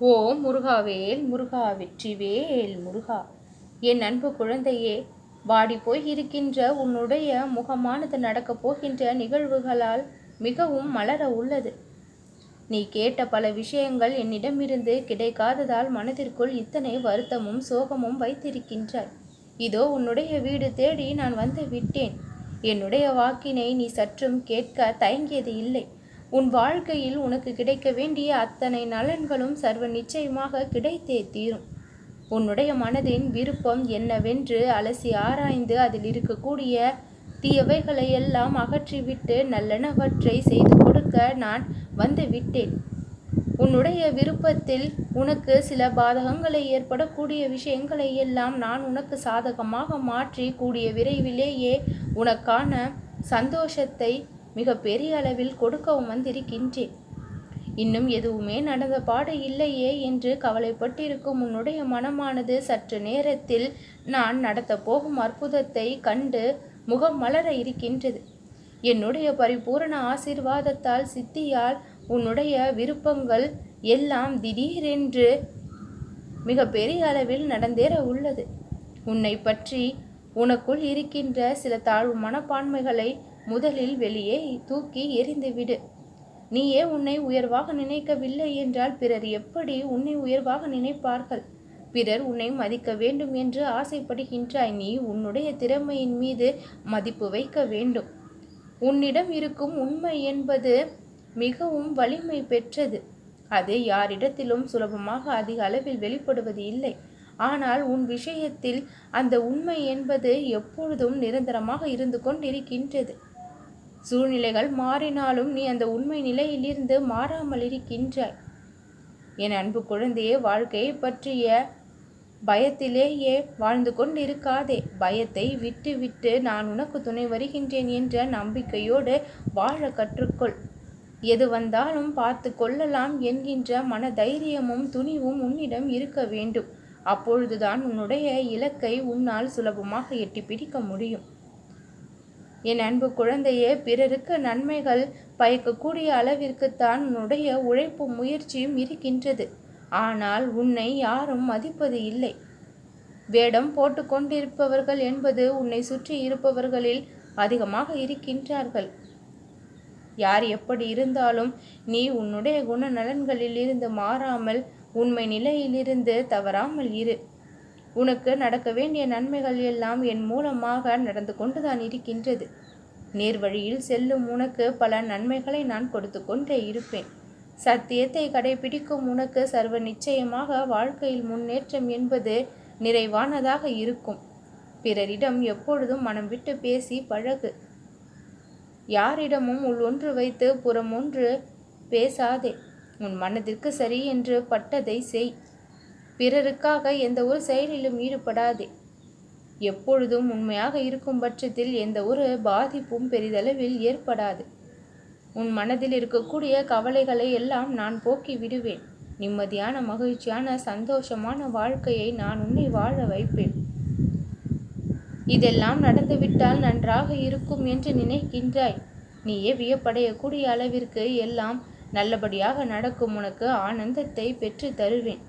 ஓ முருகாவேல் முருகா வெற்றிவேல் முருகா. என் அன்பு குழந்தையே வாடி போய் இருக்கின்ற உன்னுடைய முகமானது நடக்கப் போகின்ற நிகழ்வுகளால் மிகவும் மலர உள்ளது. நீ கேட்ட பல விஷயங்கள் என்னிடமிருந்து கிடைக்காததால் மனதிற்குள் இத்தனை வருத்தமும் சோகமும் வைத்திருக்கின்றாய். இதோ உன்னுடைய வீடு தேடி நான் வந்து விட்டேன். என்னுடைய வாக்கினை நீ சற்றும் கேட்க தயங்கியது இல்லை. உன் வாழ்க்கையில் உனக்கு கிடைக்க வேண்டிய அத்தனை நலன்களும் சர்வ நிச்சயமாக கிடைத்தே தீரும். உன்னுடைய மனதின் விருப்பம் என்னவென்று அலசி ஆராய்ந்து அதில் இருக்கக்கூடிய தீயவைகளை எல்லாம் அகற்றிவிட்டு நல்லனவற்றை செய்து கொடுக்க நான் வந்து விட்டேன். உன்னுடைய விருப்பத்தில் உனக்கு சில பாதகங்களை ஏற்படக்கூடிய விஷயங்களை எல்லாம் நான் உனக்கு சாதகமாக மாற்றி கூடிய விரைவிலேயே உனக்கான சந்தோஷத்தை மிக பெரிய அளவில் கொடுக்கவும் வந்திருக்கின்றேன். இன்னும் எதுவுமே நடந்த பாடு இல்லையே என்று கவலைப்பட்டிருக்கும் உன்னுடைய மனமானது சற்று நேரத்தில் நான் நடத்தப் போகும் அற்புதத்தை கண்டு முகம் மலர இருக்கின்றது. என்னுடைய பரிபூரண ஆசீர்வாதத்தால் சித்தியால் உன்னுடைய விருப்பங்கள் எல்லாம் திடீரென்று மிக பெரிய அளவில் நடந்தேற உள்ளது. உன்னை பற்றி உனக்குள் இருக்கின்ற சில தாழ்வு மனப்பான்மைகளை முதலில் வெளியே தூக்கி எறிந்துவிடு. நீயே உன்னை உயர்வாக நினைக்கவில்லை என்றால் பிறர் எப்படி உன்னை உயர்வாக நினைப்பார்கள்? பிறர் உன்னை மதிக்க வேண்டும் என்று ஆசைப்படுகின்றாய். நீ உன்னுடைய திறமையின் மீது மதிப்பு வைக்க வேண்டும். உன்னிடம் இருக்கும் உண்மை என்பது மிகவும் வலிமை பெற்றது. அது யாரிடத்திலும் சுலபமாக அதிக அளவில் வெளிப்படுவது இல்லை. ஆனால் உன் விஷயத்தில் அந்த உண்மை என்பது எப்பொழுதும் நிரந்தரமாக இருந்து கொண்டிருக்கின்றது. சூழ்நிலைகள் மாறினாலும் நீ அந்த உண்மை நிலையிலிருந்து மாறாமல் இருக்கின்றாய். என் அன்பு குழந்தையே வாழ்க்கையை பற்றிய பயத்திலேயே வாழ்ந்து கொண்டிருக்காதே. பயத்தை விட்டு விட்டு நான் உனக்கு துணை வருகின்றேன் என்ற நம்பிக்கையோடு வாழ கற்றுக்கொள். எது வந்தாலும் பார்த்து கொள்ளலாம் என்கின்ற மன தைரியமும் துணிவும் உன்னிடம் இருக்க வேண்டும். அப்பொழுதுதான் உன்னுடைய இலக்கை உன்னால் சுலபமாக எட்டி பிடிக்க முடியும். என் அன்பு குழந்தையே பிறருக்கு நன்மைகள் பயக்கக்கூடிய அளவிற்குத்தான் உன்னுடைய உழைப்பு முயற்சியும் இருக்கின்றது. ஆனால் உன்னை யாரும் மதிப்பது இல்லை. வேடம் போட்டுக்கொண்டிருப்பவர்கள் என்பது உன்னை சுற்றி இருப்பவர்களில் அதிகமாக இருக்கின்றார்கள். யார் எப்படி இருந்தாலும் நீ உன்னுடைய குணநலன்களில் இருந்து மாறாமல் உண்மை நிலையிலிருந்து தவறாமல் இரு. உனக்கு நடக்க வேண்டிய நன்மைகள் எல்லாம் என் மூலமாக நடந்து கொண்டுதான் இருக்கின்றது. நேர்வழியில் செல்லும் உனக்கு பல நன்மைகளை நான் கொடுத்து கொண்டே இருப்பேன். சத்தியத்தை கடைபிடிக்கும் உனக்கு சர்வ நிச்சயமாக வாழ்க்கையில் முன்னேற்றம் என்பது நிறைவானதாக இருக்கும். பிறரிடம் எப்பொழுதும் மனம் விட்டு பேசி பழகு. யாரிடமும் உள் ஒன்று வைத்து புறம் ஒன்று பேசாதே. உன் மனதிற்கு சரி என்று பட்டதை செய். பிறருக்காக எந்த ஒரு செயலிலும் ஈடுபடாதே. எப்பொழுதும் உண்மையாக இருக்கும் பட்சத்தில் எந்த ஒரு பாதிப்பும் பெரிதளவில் ஏற்படாது. உன் மனதில் இருக்கக்கூடிய கவலைகளை எல்லாம் நான் போக்கி விடுவேன். நிம்மதியான மகிழ்ச்சியான சந்தோஷமான வாழ்க்கையை நான் உன்னை வாழ வைப்பேன். இதெல்லாம் நடந்துவிட்டால் நன்றாக இருக்கும் என்று நினைக்கின்றாய். நீயே வியப்படையக்கூடிய அளவிற்கு எல்லாம் நல்லபடியாக நடக்கும். உனக்கு ஆனந்தத்தை பெற்று தருவேன்.